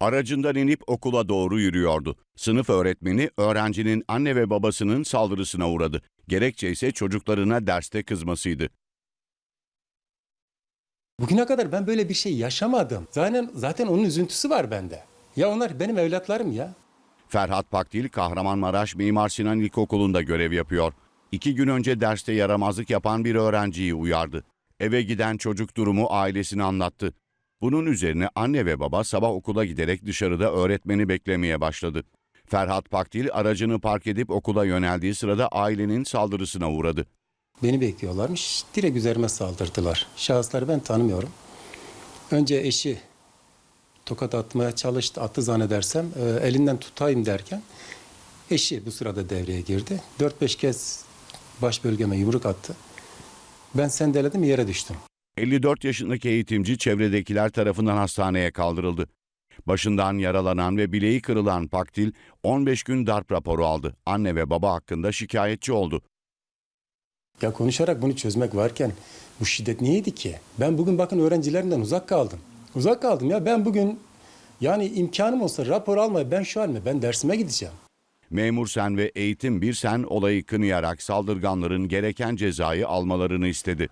Aracından inip okula doğru yürüyordu. Sınıf öğretmeni öğrencinin anne ve babasının saldırısına uğradı. Gerekçe ise çocuklarına derste kızmasıydı. Bugüne kadar ben böyle bir şey yaşamadım. Zaten zaten onun üzüntüsü var bende. Ya onlar benim evlatlarım ya. Ferhat Pakdil Kahramanmaraş Mimar Sinan İlkokulu'nda görev yapıyor. İki gün önce derste yaramazlık yapan bir öğrenciyi uyardı. Eve giden çocuk durumu ailesine anlattı. Bunun üzerine anne ve baba sabah okula giderek dışarıda öğretmeni beklemeye başladı. Ferhat Pakdil aracını park edip okula yöneldiği sırada ailenin saldırısına uğradı. Beni bekliyorlarmış. Direkt üzerime saldırdılar. Şahısları ben tanımıyorum. Önce eşi tokat atmaya çalıştı, attı zannedersem. e, elinden tutayım derken eşi bu sırada devreye girdi. 4-5 kez baş bölgeme yumruk attı. Ben sendeledim yere düştüm. 54 yaşındaki eğitimci çevredekiler tarafından hastaneye kaldırıldı. Başından yaralanan ve bileği kırılan Pakdil 15 gün darp raporu aldı. Anne ve baba hakkında şikayetçi oldu. Ya konuşarak bunu çözmek varken bu şiddet niyeydi ki? Ben bugün bakın öğrencilerimden uzak kaldım. Uzak kaldım ya ben bugün yani imkanım olsa rapor almaya ben şu halime ben dersime gideceğim. Memur Sen ve Eğitim Bir Sen olayı kınayarak saldırganların gereken cezayı almalarını istedi.